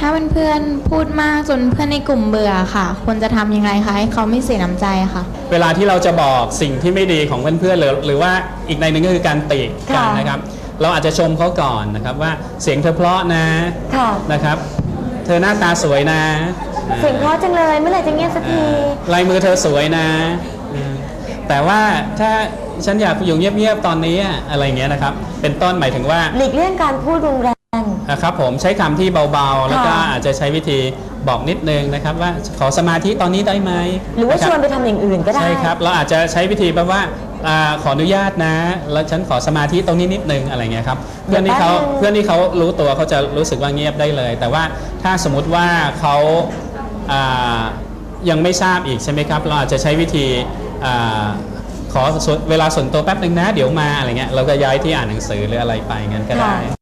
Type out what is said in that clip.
เพื่อนๆพูดมากจนเพื่อนในกลุ่มเบื่อค่ะ ควรจะทำยังไงคะให้เขาไม่เสียน้ำใจค่ะ เวลาที่เราจะบอกสิ่งที่ไม่ดีของเพื่อนๆหรือหรือว่าอีกในหนึ่งก็คือการติกันค่ะนะครับ เราอาจจะชมเขาก่อนนะครับว่าเสียงเธอเพราะนะค่ะ นะครับ เธอหน้าตาสวยนะเสียงเพราะจังเลยเมื่อไหร่จะเงียบสักที ลายมือเธอสวยนะอืมแต่ว่าถ้าฉันอยากอยู่เงียบๆตอนนี้อะอะไรอย่างเงี้ยนะครับ เป็นต้นหมายถึงว่า หลีกเลี่ยงการพูดรุนแรง นะครับผมใช้คำที่เบาๆ แล้วก็ค่ะอาจจะใช้วิธีบอกนิดนึงนะครับว่าขอสมาธิตอนนี้ได้ไหมหรือว่าะคชบวนไปทำอย่างอื่นก็ได้ใช่ครับเราอาจจะใช้วิธีแบบว่าอาขออนุญาตนะ แล้วฉันขอสมาธิตรงนี้นิดนึงอะไรเงี้ยครับเพื่อนที่เขาเดี๋ยวแป๊บนึงเพื่อนที่เขารู้ตัวเขาจะรู้สึกว่าเงียบได้เลย แต่ว่าถ้าสมมุติว่าเขาอ่ายังไม่ทราบอีกใช่ไหมครับเราอาจจะใช้วิธีอาขอส่วนเวลาส่วนตัวแป๊บหนึ่งนะ เดี๋ยวมาอะไรเงี้ยเราก็ย้ายที่อ่านหนังสือหรืออะไรไปงั้นก็ได้ค่ะ